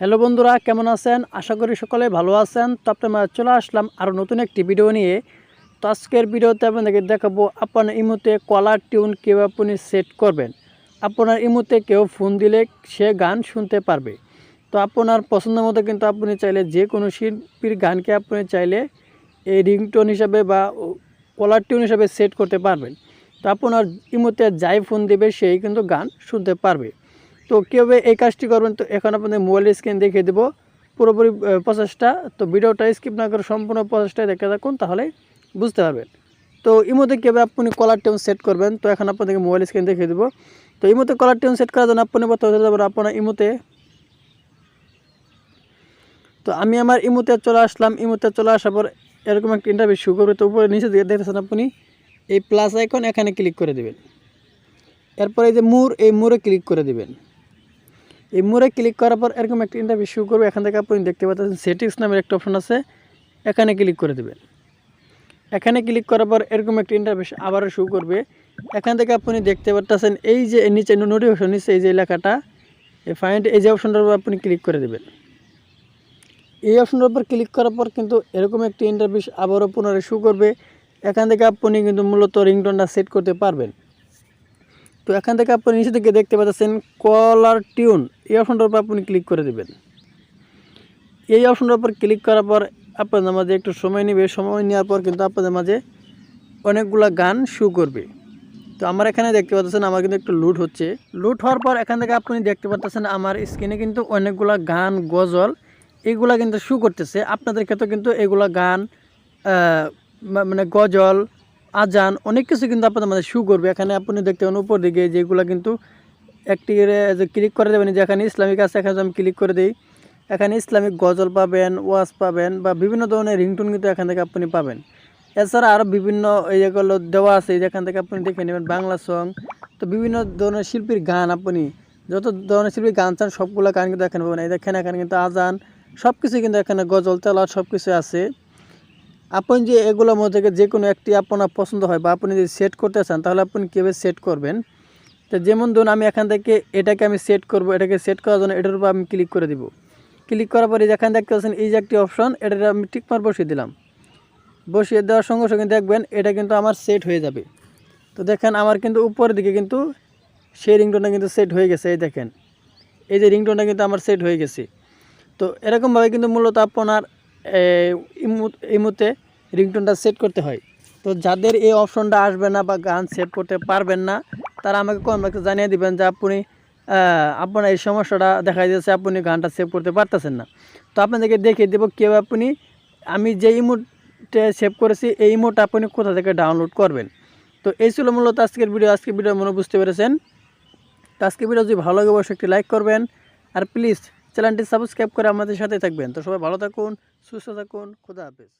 Hello বন্ধুরা, কেমন আছেন? আশা করি সকলে ভালো আছেন। তো আপনার চলে আসলাম আরও নতুন একটি ভিডিও নিয়ে। তো আজকের ভিডিওতে আপনাদেরকে দেখাবো আপনার ইমোতে কলার টিউন কীভাবে আপনি সেট করবেন। আপনার ইমোতে কেউ ফোন দিলে সে গান শুনতে পারবে। তো আপনার পছন্দ মতো কিন্তু আপনি চাইলে যে কোনো শিল্পীর গানকে আপনি চাইলে এই রিংটোন হিসাবে বা কলার টিউন হিসাবে সেট করতে পারবেন। তো আপনার ইমোতে যাই ফোন দেবে, সেই কিন্তু গান শুনতে পারবে। তো কীভাবে এই কাজটি করবেন, তো এখন আপনাদের মোবাইলের স্ক্রিন দেখিয়ে দেবো। পুরোপুরি প্রসেসটা তো ভিডিওটা স্কিপ না করে সম্পূর্ণ প্রসেসটা দেখে থাকুন, তাহলে বুঝতে পারবেন। তো ইমোতে কীভাবে আপনি কলার টিউন সেট করবেন, তো এখন আপনাদেরকে মোবাইল স্ক্রিন দেখিয়ে দেবো। তো ইমোতে কলার টিউন সেট করার জন্য আপনি প্রথমে যাবেন আপনার ইমোতে তো আমি আমার ইমোতে চলে আসলাম ইমোতে চলে আসার পর এরকম একটা ইন্টারভিউ শুরু করবে, তো উপরে নিচে দিকে দেখতেছেন আপনি, এই প্লাস আইকন এখানে ক্লিক করে দেবেন। এরপর এই যে মুর এই মুরে ক্লিক করে দেবেন। এই মোড়ে ক্লিক করার পর এরকম একটা ইন্টারভিউ শুরু করবে, এখান থেকে আপনি দেখতে পাচ্ছেন সেটিংস নামের একটা অপশন আছে, এখানে ক্লিক করে দেবেন। এখানে ক্লিক করার পর এরকম একটা ইন্টারভিউ আবারও শুরু করবে। এখান থেকে আপনি দেখতে পাচ্ছেন এই যে নিচে নোটিফিকেশন নিচে এই যে এলাকাটা এই ফাইন্ড এই যে অপশনটার উপর আপনি ক্লিক করে দেবেন। এই অপশনটার উপর ক্লিক করার পর কিন্তু এরকম একটি ইন্টারভিউ আবারও পুনরায় শুরু করবে। এখান থেকে আপনি কিন্তু মূলত রিংটোনটা সেট করতে পারবেন। তো এখান থেকে আপনি নিচে থেকে দেখতে পাচ্ছেন কলার টিউন। এই অপশনটার উপর আপনি ক্লিক করে দেবেন। এই অপশনটার উপর ক্লিক করার পর আপনাদের মাঝে একটু সময় নেবে। সময় নেওয়ার পর কিন্তু আপনাদের মাঝে অনেকগুলা গান শু করবে। তো আমার এখানে দেখতে পাচ্ছেন, আমার কিন্তু একটু লুট হচ্ছে। লুট হওয়ার পর এখান থেকে আপনি দেখতে পাচ্ছেন, আমার স্ক্রিনে কিন্তু অনেকগুলা গান, গজল এগুলা কিন্তু শু করতেছে। আপনাদের ক্ষেত্রে কিন্তু এগুলা গান মানে গজল আজান, অনেক কিছু কিন্তু আপনাদের মাঝে শু করবে। এখানে আপনি দেখতে পাবেন উপর দিকে যেগুলো কিন্তু একটি যে ক্লিক করে দেবেন যেখানে ইসলামিক আছে, এখানে আমি ক্লিক করে দিই, এখানে ইসলামিক গজল পাবেন, ওয়াজ পাবেন বা বিভিন্ন ধরনের রিংটোন কিন্তু এখান থেকে আপনি পাবেন। এছাড়া আরও বিভিন্ন এই যেগুলো দেওয়া আছে যেখান থেকে আপনি দেখে নেবেন বাংলা সং তো বিভিন্ন ধরনের শিল্পীর গান আপনি, যত ধরনের শিল্পীর গান চান, সবগুলো গান কিন্তু এখানে পাবেন। এই দেখেন এখানে কিন্তু আজান সব কিছু কিন্তু এখানে গজল তেলা সব কিছু আছে। আপনি যে এগুলোর মধ্যে থেকে যে কোনো একটি আপনার পছন্দ হয় বা আপনি যদি সেট করতে চান, তাহলে আপনি কীভাবে সেট করবেন? তো যেমন ধরুন আমি এখান থেকে এটাকে আমি সেট করব, এটাকে সেট করার জন্য এটার উপর আমি ক্লিক করে দিব। ক্লিক করার পরে যেখানে দেখতে পাচ্ছেন, এই যে একটি অপশন এটা আমি টিকমার বসিয়ে দিলাম। বসিয়ে দেওয়ার সঙ্গে সঙ্গে দেখবেন এটা কিন্তু আমার সেট হয়ে যাবে। তো দেখেন আমার কিন্তু উপরের দিকে কিন্তু সেই রিংটোনটা কিন্তু সেট হয়ে গেছে, এই দেখেন। এই যে রিংটোনটা কিন্তু আমার সেট হয়ে গেছে। তো এরকমভাবে কিন্তু মূলত আপনার ইমুতে রিংটোনটা সেট করতে হয়। তো যাদের এই অপশনটা আসবে না বা গান সেট করতে পারবেন না, তারা আমাকে কমেন্ট বক্সে জানিয়ে দিবেন যে আপনি আপনার এই সমস্যাটা দেখা যাচ্ছে আপনি গানটা সেভ করতে পারতেছেন না। তো আপনাদেরকে দেখিয়ে দেবো কেউ আপনি, আমি যে ইমোটে সেভ করেছি, এই ইমোটা আপনি কোথা থেকে ডাউনলোড করবেন। তো এই ছিল মূলত আজকের ভিডিও আজকের ভিডিও মনে বুঝতে পেরেছেন? তো আজকে ভিডিও যদি ভালো লাগে, অবশ্যই একটি লাইক করবেন। আর প্লিজ চ্যানেলটি সাবস্ক্রাইব করে আমাদের সাথে থাকবেন। তো সবাই ভালো থাকুন সুস্থ থাকুন খুদা হাফেজ।